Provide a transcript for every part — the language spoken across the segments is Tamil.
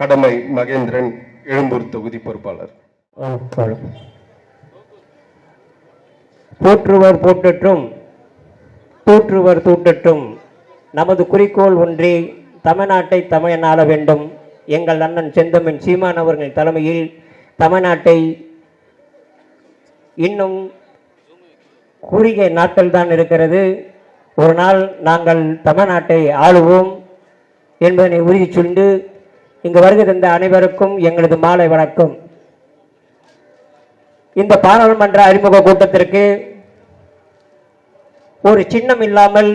கடமை மகேந்திரன் எழும்பூர் தொகுதி பொறுப்பாளர். போற்றுவர் போற்றட்டும் தூற்றுவர் தூட்டட்டும் நமது குறிக்கோள் ஒன்றே தமிழ்நாட்டை தமிழனாள வேண்டும். எங்கள் அண்ணன் செந்தமின் சீமான் அவர்கள் தலைமையில் தமிழ்நாட்டை இன்னும் குறுகிய நாட்கள் தான் இருக்கிறது. ஒரு நாள் நாங்கள் தமிழ்நாட்டை ஆளுவோம் என்பதனை உறுதி சொல்லிட்டு இங்கு வருகை தந்த அனைவருக்கும் எங்களது மாலை வணக்கம். இந்த பாராளுமன்ற அறிமுக கூட்டத்திற்கு ஒரு சின்னம் இல்லாமல்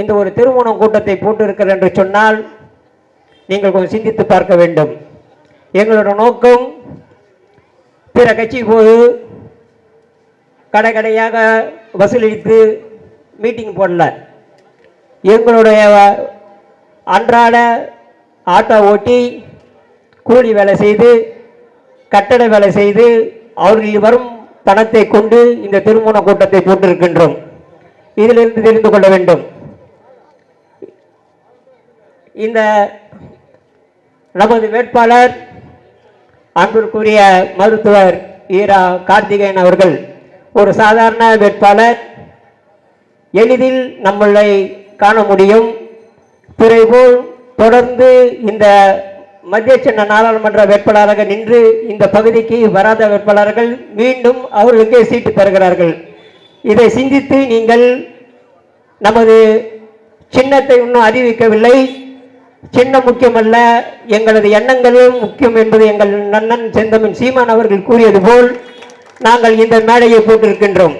இந்த ஒரு திருமணம் கூட்டத்தை போட்டிருக்கிறது என்று சொன்னால் நீங்கள் கொஞ்சம் சிந்தித்து பார்க்க வேண்டும். எங்களோட நோக்கம் பிற கட்சி போது கடை கடையாக வசூலித்து மீட்டிங் போடல. எங்களுடைய அன்றாட ஆட்டோ ஓட்டி கூலி வேலை செய்து கட்டட வேலை செய்து அவர்கள் வரும் பணத்தை கொண்டு இந்த திருமண கூட்டத்தை போட்டிருக்கின்றோம். இதிலிருந்து தெரிந்து கொள்ள வேண்டும். இந்த நமது வேட்பாளர் அன்பிற்குரிய மருத்துவர் ஈரா கார்த்திகேயன் அவர்கள் ஒரு சாதாரண வேட்பாளர் எளிதில் நம்மளை காண முடியும். பிறகு தொடர்ந்து இந்த மத்திய சென்னை நாடாளுமன்ற வேட்பாளராக நின்று இந்த பகுதிக்கு வராத வேட்பாளர்கள் மீண்டும் அவர்களுக்கே சீட்டு தருகிறார்கள் இதை சிந்தித்து நீங்கள் நமது சின்னத்தை இன்னும் அறிவிக்கவில்லை. சின்னம் முக்கியமல்ல எங்களது எண்ணங்களும் முக்கியம் என்பது எங்கள் நன்னன் செந்தமின் சீமான் அவர்கள் கூறியது போல் நாங்கள் இந்த மேடையை போட்டிருக்கின்றோம்.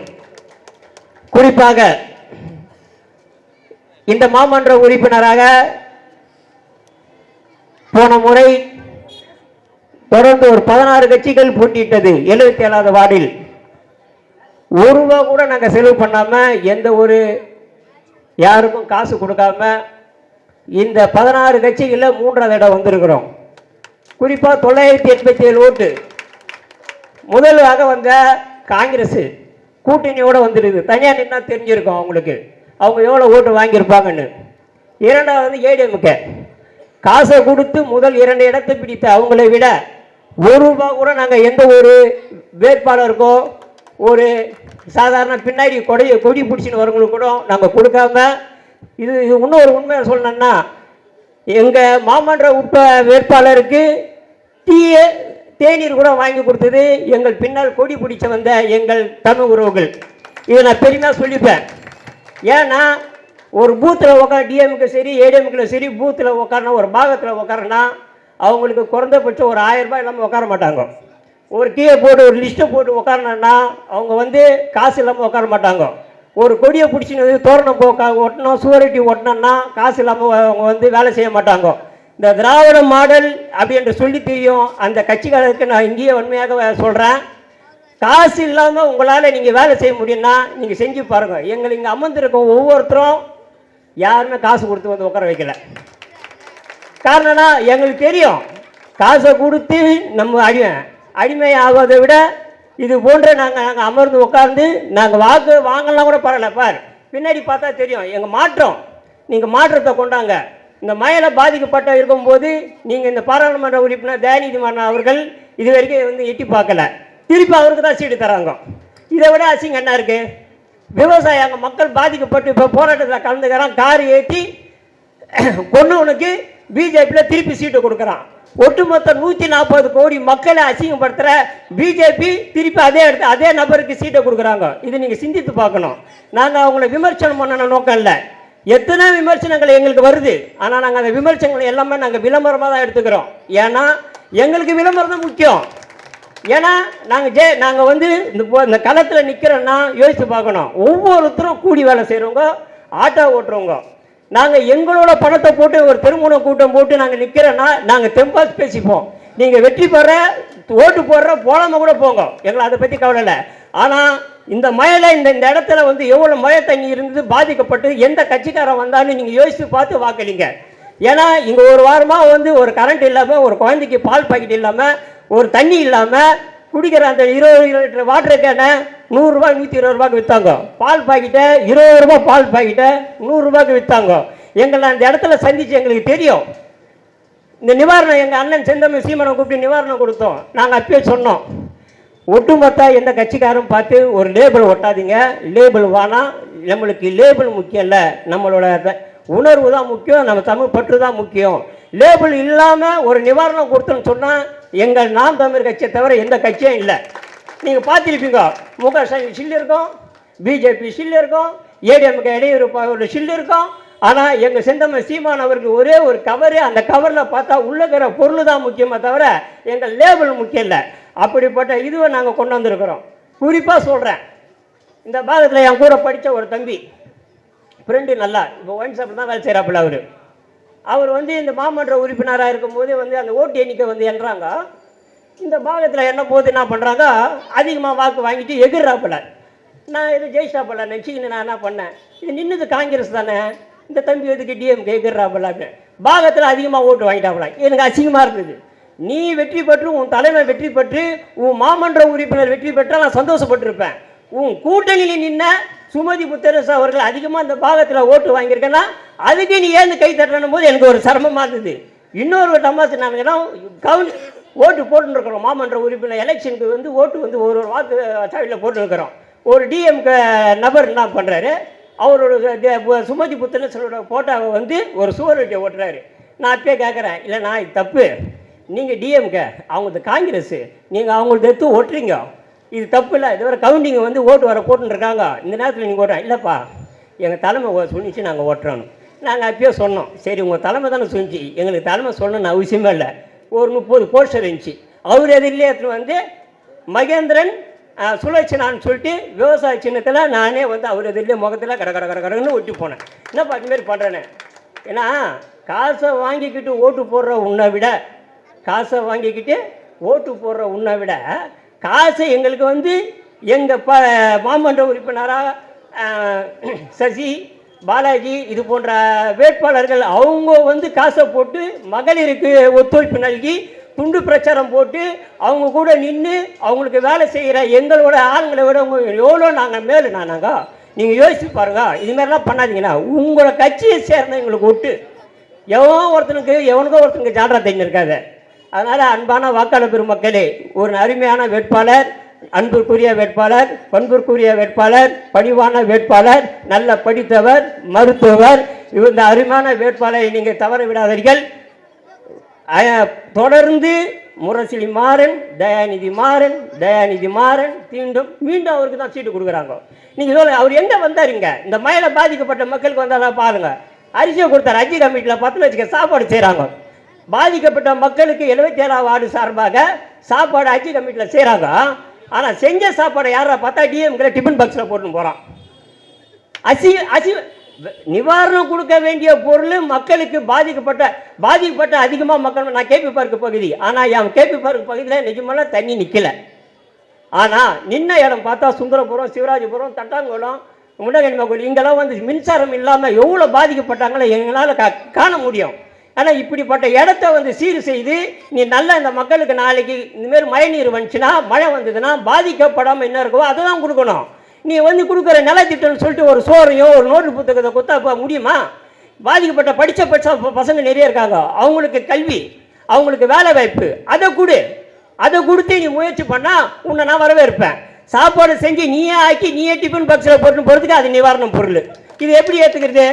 குறிப்பாக இந்த மாமன்ற உறுப்பினராக போன முறை தொடர்ந்து ஒரு பதினாறு கட்சிகள் போட்டியிட்டது. எழுபத்தி ஏழாவது வார்டில். ஒரு ரூபா கூட நாங்கள் செலவு பண்ணாம எந்த ஒரு யாருக்கும் காசு கொடுக்காம இந்த பதினாறு கட்சிகளில் மூன்றாவது இடம் வந்திருக்கிறோம். குறிப்பாக தொள்ளாயிரத்தி எண்பத்தி ஏழு ஓட்டு. முதலாக வந்த காங்கிரஸ் கூட்டணியோட வந்துடுது தனியாக நின்னா தெரிஞ்சிருக்கோம் அவங்களுக்கு. அவங்க எவ்வளோ ஓட்டு வாங்கியிருப்பாங்கன்னு. இரண்டாவது ஏடிஎம்கே. காசை கொடுத்து முதல் இரண்டு இடத்தை பிடித்த அவங்களை விட ஒரு ரூபா கூட நாங்கள் எந்த ஒரு வேட்பாளருக்கோ ஒரு சாதாரண பின்னாடி கொடையை கொடி பிடிச்சின்னு வரவங்களுக்கு கூட நாங்கள் கொடுக்காம இது இது இன்னொரு உண்மையை சொல்லணும்னா எங்கள் மாமன்ற உட்ப வேட்பாளருக்கு தீய தேநீர் கூட வாங்கி கொடுத்தது எங்கள் பின்னால் கொடி பிடிச்ச வந்த எங்கள் தமிழ் உறவுகள். இதை நான் பெருமையாக சொல்லிப்பேன். ஏன்னா ஒரு பூத்தில் உட்கார டிஎம்க்கு சரி ஏடிஎம்கில் சரி பூத்தில் உட்காரணும் ஒரு பாகத்தில் உட்காரனா அவங்களுக்கு குறைந்தபட்சம் ஒரு ஆயிரம் ரூபாய் இல்லாமல் உட்கார மாட்டாங்க. ஒரு கீழே போட்டு ஒரு லிஸ்ட்டை போட்டு உட்காரனா அவங்க வந்து காசு இல்லாமல் உட்கார மாட்டாங்க. ஒரு கொடியை பிடிச்சின்னு தோரணம் போக்கா ஒட்டணும் சுவரட்டி ஒட்டினோன்னா காசு இல்லாமல் அவங்க வந்து வேலை செய்ய மாட்டாங்க. இந்த திராவிட மாடல் அப்படி என்று சொல்லி தெரியும். அந்த கட்சிக்காரருக்கு நான் இங்கேயே உண்மையாக சொல்கிறேன் காசு இல்லாமல் உங்களால் நீங்கள் வேலை செய்ய முடியும்னா நீங்கள் செஞ்சு பாருங்கள் எங்களை இங்கே அமர்ந்திருக்க ஒவ்வொருத்தரும் யாருமே காசு கொடுத்து வந்து உட்கார வைக்கல. காரணம்னா எங்களுக்கு தெரியும் காசை கொடுத்து நம்ம அடிமை அடிமை ஆவதை விட இது போன்ற நாங்கள் நாங்கள் அமர்ந்து உட்கார்ந்து நாங்கள் வாக்கு வாங்கலாம் கூட பரவாயில்ல பார். பின்னாடி பார்த்தா தெரியும் எங்கள் மாற்றம் நீங்கள் மாற்றத்தை கொண்டாங்க. இந்த மழையில பாதிக்கப்பட்ட இருக்கும்போது நீங்கள் இந்த பாராளுமன்ற உறுப்பினர் தயாநிதி மாறன் அவர்கள் இது வரைக்கும் வந்து எட்டி பார்க்கல. திருப்பி அவருக்கு தான் சீட்டு தராங்க. இதை விட அசிங்கம் என்ன இருக்குது விவசாயம் அங்கே மக்கள் பாதிக்கப்பட்டு இப்போ போராட்டத்தில் கலந்துக்கிறான். கார் ஏற்றி கொன்னவனுக்கு பிஜேபியில் திருப்பி சீட்டு கொடுக்குறான். ஒட்டுமொத்த நூற்றி நாற்பது கோடி மக்களை அசிங்கப்படுத்துகிற பிஜேபி திருப்பி அதே இடத்து அதே நபருக்கு சீட்டை கொடுக்குறாங்க. இது நீங்கள் சிந்தித்து பார்க்கணும். நாங்கள் அவங்கள விமர்சனம் பண்ணணும் நோக்கம் இல்லை. எத்தனை விமர்சனங்கள் எங்களுக்கு வருது. ஆனால் நாங்கள் அந்த விமர்சனங்கள் எல்லாமே நாங்கள் விளம்பரமாக தான் எடுத்துக்கிறோம். ஏன்னா எங்களுக்கு விளம்பரம் தான் முக்கியம். ஏன்னா நாங்கள் ஜே நாங்கள் வந்து இந்த இந்த களத்தில் நிற்கிறோன்னா யோசித்து பார்க்கணும். ஒவ்வொருத்தரும் கூடி வேலை செய்கிறவங்க ஆட்டோ ஓட்டுறவங்க. நாங்கள் எங்களோட பணத்தை போட்டு ஒரு திருமண கூட்டம் போட்டு நாங்கள் நிற்கிறோன்னா நாங்கள் தெம்பாஸ் பேசிப்போம். நீங்கள் வெற்றி பெற ஓட்டு போடுற போலாமல் கூட போங்க. எங்களை அதை பற்றி கவலை இல்லை. ஆனால் இந்த மழையில் இந்த இந்த இடத்துல வந்து எவ்வளோ மழை தண்ணி இருந்து பாதிக்கப்பட்டு எந்த கட்சிக்காரன் வந்தாலும் நீங்கள் யோசித்து பார்த்து வாக்களிங்க. ஏன்னா இங்கே ஒரு வாரமாக வந்து ஒரு கரண்ட் இல்லாமல் ஒரு குழந்தைக்கு பால் பாக்கெட் இல்லாமல் ஒரு தண்ணி இல்லாமல் குடிக்கிற அந்த இருபது லிட்டர் வாட்டர் கேனை நூறுரூவா நூற்றி இருபது ரூபாய்க்கு விற்றாங்க பால் பாக்கெட்டை இருபது ரூபாய் பால் பாக்கெட்டை நூறுரூபாய்க்கு விற்றாங்க எங்களை அந்த இடத்துல சந்தித்து எங்களுக்கு தெரியும். இந்த நிவாரணம் எங்கள் அண்ணன் செந்தமிழ் சீமனை கூப்பிட்டு நிவாரணம் கொடுத்தோம். நாங்கள் அப்பயே சொன்னோம். ஒட்டுமொத்த எந்த கட்சிக்காரும் பார்த்து ஒரு லேபிள் ஒட்டாதீங்க. லேபிள் வேணாம் நம்மளுக்கு லேபிள் முக்கியம் இல்லை. நம்மளோட உணர்வு தான் முக்கியம். நம்ம தமிழ் பற்று தான் முக்கியம். லேபிள் இல்லாமல் ஒரு நிவாரணம் கொடுத்தோன்னு சொன்னால் எங்கள் நாம் தமிழ் கட்சியை தவிர எந்த கட்சியும் இல்லை. நீங்கள் பார்த்துருப்பீங்க முக ஸ்டாலின் சில்லு இருக்கும் பிஜேபி சில்லு இருக்கும் ஏடிஎம்கே இடையூறு சில்லு இருக்கும். ஆனால் எங்கள் செந்தமன் சீமான் அவருக்கு ஒரே ஒரு கவரு அந்த கவரில் பார்த்தா உள்ளக்கிற இருக்கிற பொருள் தான் முக்கியமே தவிர எங்கள் லேபிள் முக்கியம் இல்லை. அப்படிப்பட்ட இதுவை நாங்கள் கொண்டு வந்திருக்கிறோம். குறிப்பாக சொல்கிறேன் இந்த பாகத்தில் என் கூட படித்த ஒரு தம்பி ஃப்ரெண்டு நல்லா இப்போ ஒயின் ஷாப்பில் தான் வேலை செய்கிறாப்புல அவர். அவர் வந்து இந்த மாமன்ற உறுப்பினராக இருக்கும்போது வந்து அந்த ஓட்டு எண்ணிக்கை வந்து என்றாங்க. இந்த பாகத்தில் என்ன போது என்ன பண்ணுறாங்க அதிகமாக வாக்கு வாங்கிட்டு எகிர்றாப்புல. நான் இது ஜெயிச்சாப்புல நினச்சிக்கின்னு நான் என்ன பண்ணேன்? இது நின்றுது காங்கிரஸ் தானே. இந்த தம்பி எதுக்கு டிஎம்கே எகிர்றாப்புல அப்படின்னு. பாகத்தில் அதிகமாக ஓட்டு வாங்கிட்டாப்புல. எனக்கு அசிங்கமாக இருந்தது. நீ வெற்றி பெற்று உன் தலைமை வெற்றி பெற்று உன் மாமன்ற உறுப்பினர் வெற்றி பெற்றால் நான் சந்தோஷப்பட்டிருப்பேன். உன் கூட்டணியில் நின்ன சுமதி புத்தரசு அவர்கள் அதிகமாக இந்த பாகத்தில் ஓட்டு வாங்கியிருக்கேன்னா அதுக்கு நீ ஏன் கை தட்டணும் போது எனக்கு ஒரு சிரமமாக இருந்தது. இன்னொரு தமாசு நாங்கள் கவுன் ஓட்டு போட்டுருக்குறோம் மாமன்ற உறுப்பினர் எலெக்ஷனுக்கு வந்து ஓட்டு வந்து ஒரு ஒரு வாக்கு சாவியில் போட்டுருக்குறோம் ஒரு டிஎம்க நபர் என்ன பண்ணுறாரு அவரோட சுமதி புத்தரசோட ஃபோட்டோவை வந்து ஒரு சுவரொட்டியை ஓட்டுறாரு. நான் அப்பயே கேட்குறேன் இல்லை நான் இது தப்பு. நீங்கள் டிஎம்கே அவங்க காங்கிரஸ் நீங்கள் அவங்களுக்கு எடுத்து ஓட்டுறீங்க. இது தப்பு இல்லை இதுவரை கவுண்டிங் வந்து ஓட்டு வர போட்டுன்னு இருக்காங்க. இந்த நேரத்தில் நீங்கள் ஓட்டுறேன் இல்லைப்பா எங்கள் தலைமை சொன்னிச்சு சொல்லிச்சு நாங்கள் ஓட்டுறோம் நாங்கள் அப்பயே சொன்னோம். சரி உங்கள் தலைமை தானே சொல்லிச்சு எங்களுக்கு தலைமை சொல்லணும்னு அவசியமே இல்லை. ஒரு முப்பது போஸ்டர் இருந்துச்சு. அவர் எதிரிலே வந்து மகேந்திரன் அஹ், சொல்லிட்டு விவசாய சின்னத்தில் நானே வந்து அவர் எதிரிலே முகத்தில் கட கட கட கடன்னு ஒட்டி போனேன். என்னப்பா அதுமாரி மாதிரி பண்ணுறேன்னு ஏன்னா காசை வாங்கிக்கிட்டு ஓட்டு போடுற உன்னை விட காசை வாங்கிக்கிட்டு ஓட்டு போடுற உன்னை விட காசை எங்களுக்கு வந்து எங்கள் ப மாமன்ற உறுப்பினராக சசி பாலாஜி இது போன்ற வேட்பாளர்கள் அவங்க வந்து காசை போட்டு மகளிருக்கு ஒத்துழைப்பு நல்கி துண்டு பிரச்சாரம் போட்டு அவங்க கூட நின்று அவங்களுக்கு வேலை செய்கிற எங்களோட ஆளுங்களை விட எவ்வளோ நாங்கள் மேலே நானாங்க? நீங்கள் யோசிச்சு பாருங்க. இதுமாரிலாம் பண்ணாதீங்கன்னா உங்களோட கட்சியை சேர்ந்த எங்களுக்கு ஒட்டு. எவன் ஒருத்தனுக்கு எவனுக்கோ ஒருத்தனுக்கு ஜால்ரா தெரிஞ்சு இருக்காது. அதனால் அன்பான வாக்காளர் பெருமக்களே ஒரு அருமையான வேட்பாளர் அன்பிற்குரிய வேட்பாளர் பண்பிற்குரிய வேட்பாளர் பணிவான வேட்பாளர் நல்ல படித்தவர் மருத்துவர் இந்த அருமையான வேட்பாளரை நீங்கள் தவற விடாதீர்கள். தொடர்ந்து முரசிலி மாறன் தயாநிதி மாறன் தயாநிதி மாறன் தீண்டும் மீண்டும் அவருக்கு தான் சீட்டு கொடுக்குறாங்க. நீங்கள் சொல்ல அவர் எங்கே வந்தாருங்க? இந்த மயில பாதிக்கப்பட்ட மக்களுக்கு வந்தால் பாருங்கள் அரிசியை கொடுத்தாரு அஜி கமிட்டியில் பத்து லட்சம் சாப்பாடு செய்கிறாங்க பாதிக்கப்பட்ட மக்களுக்கு எழுபத்தி ஏழாம் வார்டு சார்பாக சாப்பாடு ஆட்சி கமிட்டியில் செய்கிறாங்க ஆனால் செஞ்ச சாப்பாடை யாரா பார்த்தா டிஎம்கிற டிஃபன் பாக்ஸில் போட்டுன்னு போகிறான் அசி அசி நிவாரணம் கொடுக்க வேண்டிய பொருள் மக்களுக்கு பாதிக்கப்பட்ட பாதிக்கப்பட்ட அதிகமாக மக்கள் நான் கேபி பார்க் பகுதி. ஆனால் என் கேபி பார்க் பகுதியில் நிஜமெல்லாம் தண்ணி நிற்கலை ஆனால் நின்ன இடம் பார்த்தா சுந்தரபுரம் சிவராஜபுரம் தட்டாங்குளம் முண்டகனிமா கோயில் இங்கெல்லாம் வந்து மின்சாரம் இல்லாமல் எவ்வளோ பாதிக்கப்பட்டாங்களோ எங்களால் கா காண முடியும். ஆனால் இப்படிப்பட்ட இடத்த வந்து சீர் செய்து நீ நல்ல இந்த மக்களுக்கு நாளைக்கு இந்தமாரி மழை நீர் வந்துச்சுன்னா மழை வந்ததுன்னா பாதிக்கப்படாமல் என்ன இருக்கோ அதை தான் கொடுக்கணும். நீ வந்து கொடுக்குற நலத்திட்டம்னு சொல்லிட்டு ஒரு சோறையோ ஒரு நோட்டு புத்தகத்தை கொடுத்தா முடியுமா? பாதிக்கப்பட்ட படித்த படிச்ச பசங்க நிறைய இருக்காங்க. அவங்களுக்கு கல்வி அவங்களுக்கு வேலை வாய்ப்பு. அதை கொடு. அதை கொடுத்து நீ முயற்சி பண்ணால் உன்னை நான் வரவேற்பேன். சாப்பாடு செஞ்சு நீயே ஆக்கி நீயே டிஃபன் பாக்ஸில் போட்டு போகிறதுக்கு அது நிவாரணம் பொருள். இது எப்படி ஏற்றுக்கிறது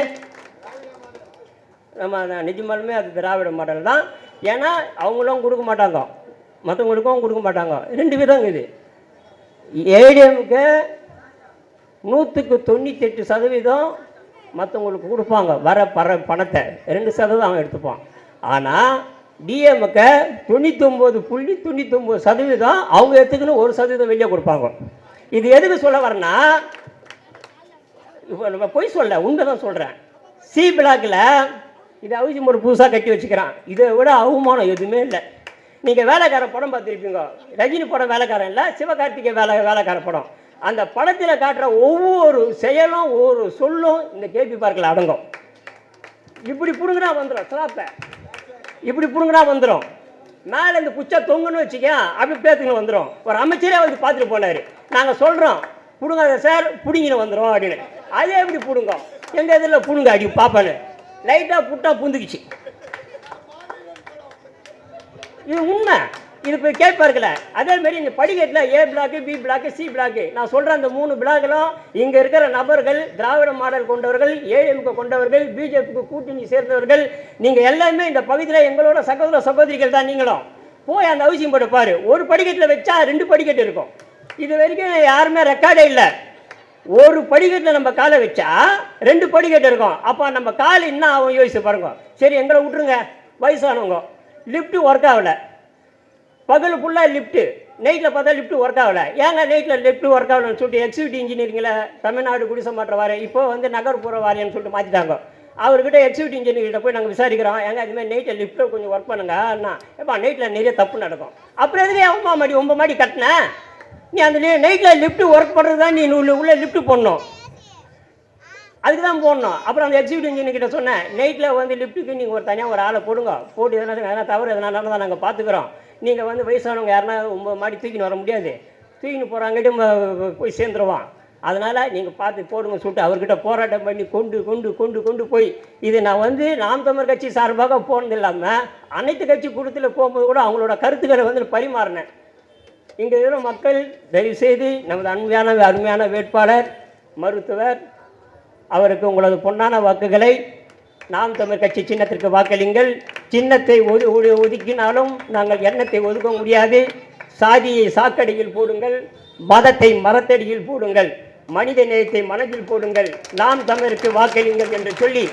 நம்ம நிஜமாலுமே அது திராவிட மாடல் தான். ஏன்னா அவங்களும் கொடுக்க மாட்டாங்க. மற்றவங்களுக்கும் கொடுக்க மாட்டாங்க. ரெண்டு விதம் இது. ஏடிஎம்க்கு நூற்றுக்கு தொண்ணூத்தெட்டு சதவீதம் மற்றவங்களுக்கு கொடுப்பாங்க. வர பர பணத்தை. ரெண்டு சதவீதம் அவன் எடுத்துப்பான் ஆனால் டிஎம்க்கு தொண்ணூத்தொம்பது புள்ளி தொண்ணூத்தொம்பது சதவீதம் அவங்க எடுத்துக்கணும் ஒரு சதவீதம் வெளியே கொடுப்பாங்க. இது எதுக்கு சொல்ல வரேன்னா இப்போ நம்ம பொய் சொல்ல உண்மை தான் சொல்கிறேன் சி பிளாக்கில் இது அவிஜி ஒரு புதுசாக கட்டி வச்சுக்கிறான். இதை விட அவமானம் எதுவுமே இல்லை. நீங்கள் வேலைக்காரன் படம் பார்த்துருப்பீங்க. ரஜினி படம் வேலைக்காரன் இல்லை சிவகார்த்திகை வேலை வேலைக்கார படம். அந்த படத்தில் காட்டுற ஒவ்வொரு செயலும் ஒவ்வொரு சொல்லும் இந்த கேபி பார்க்கில் அடங்கும். இப்படி பிடுங்கினா வந்துடும் ஸ்லாப்பை இப்படி பிடுங்கினா வந்துடும் மேலே இந்த குச்சா தொங்குன்னு வச்சுக்க அப்படி பேத்துக்கு வந்துடும் ஒரு அமைச்சரே வந்து பார்த்துட்டு போனார். நாங்கள் சொல்கிறோம் பிடுங்காத சார் பிடிங்கின்னு வந்துடும் அப்படின்னு. அதே எப்படி பிடுங்கும். எங்கள் இதில் பிடுங்க? அடி பார்ப்பேன்னு லைட்டாக புட்டாக பூந்துக்குச்சு. இது உண்மை. இது போய் கேட்பார்கள அதே மாதிரி இந்த படிக்கட்டில் A block B block C block நான் சொல்கிற அந்த மூணு பிளாக்களும் இங்கே இருக்கிற நபர்கள் திராவிட மாடல் கொண்டவர்கள் ஏஎம்கு கொண்டவர்கள் பிஜேபிக்கு கூட்டணி சேர்ந்தவர்கள் நீங்கள் எல்லாமே இந்த பகுதியில் எங்களோட சகோதர சகோதரிகள் தான் நீங்களும். போய் அந்த அவசியம் போட்டு பாரு. ஒரு படிக்கட்டில் வச்சா ரெண்டு படிக்கட்டு இருக்கும். இது வரைக்கும் யாருமே ரெக்கார்டே இல்லை. ஒரு படிக்கட்டில் நம்ம காலை வச்சா ரெண்டு படிக்கட்டு இருக்கும். அப்போ நம்ம கால் என்ன ஆகும் யோசிச்சு பாருங்க. சரி எங்களை விட்டுருங்க. வயசானவங்க. லிஃப்ட் ஒர்க் ஆகலை. பகல் ஃபுல்லாக லிஃப்ட்டு நைட்டில் பார்த்தா லிஃப்ட் ஒர்க் ஆகலை. ஏங்க நைட்டில் லிஃப்ட் ஒர்க் ஆகலன்னு சொல்லிட்டு எக்ஸிக்யூட்டிவ் இன்ஜினியரிங்கில் தமிழ்நாடு குடிசை மாற்ற வாரியம் இப்போ வந்து நகர்ப்புற வாரியம்னு சொல்லிட்டு மாற்றிட்டாங்க அவர்கிட்ட எக்ஸிக்யூட்டிவ் இன்ஜினியர்கிட்ட போய் நாங்கள் விசாரிக்கிறோம். ஏங்க இதுமாதிரி நைட்டில் லிஃப்ட்டில் கொஞ்சம் ஒர்க் பண்ணுங்க. அண்ணா ஏப்பா நைட்டில் நிறைய தப்பு நடக்கும். அப்புறம் எதுக்கு அம்மா மாடி ஒம்பது மாடி கட்டினேன் நீ அந்த நைட்டில் லிஃப்ட் ஒர்க் பண்ணுறது தான் நீ உள்ள உள்ளே லிஃப்ட் போடணும். அதுக்கு தான் போடணும். அப்புறம் அந்த எக்ஸிக்யூட்டிவ் இன்ஜினியர் கிட்ட சொன்னேன் நைட்டில் வந்து லிஃப்ட்டுக்கு நீங்கள் ஒரு தனியாக ஒரு ஆளை போடுங்க. போட்டு எதனா எதனா தவறு எதனா தான் நாங்கள் பார்த்துக்குறோம் நீங்கள் வந்து வயசானவங்க யாருன்னா உங்கள் மாடி தூக்கின்னு வர முடியாது. தூக்கின்னு போகிறாங்கிட்டு போய் சேர்ந்துருவான் அதனால் நீங்கள் பார்த்து போடுங்க சொல்லிட்டு அவர்கிட்ட போராட்டம் பண்ணி கொண்டு கொண்டு கொண்டு கொண்டு போய் இது நான் வந்து நாம் தமிழ் கட்சி சார்பாக போனது இல்லாமல் அனைத்து கட்சி கூட்டத்தில் போகும்போது கூட அவங்களோட கருத்துக்களை வந்து பரிமாறினேன். இங்கே இருக்கிற மக்கள் தயவுசெய்து நமது அருமையான அருமையான வேட்பாளர் மருத்துவர் அவருக்கு உங்களது பொன்னான வாக்குகளை நாம் தமிழ் கட்சி சின்னத்திற்கு வாக்களிங்கள் சின்னத்தை ஒது ஒது- ஒதுக்கினாலும் நாங்கள் எண்ணத்தை ஒதுக்க முடியாது. சாதியை சாக்கடையில் போடுங்கள் மதத்தை மரத்தடியில் போடுங்கள் மனித நேயத்தை மனதில் போடுங்கள். நாம் தமிழருக்கு வாக்களிங்கள் என்று சொல்லி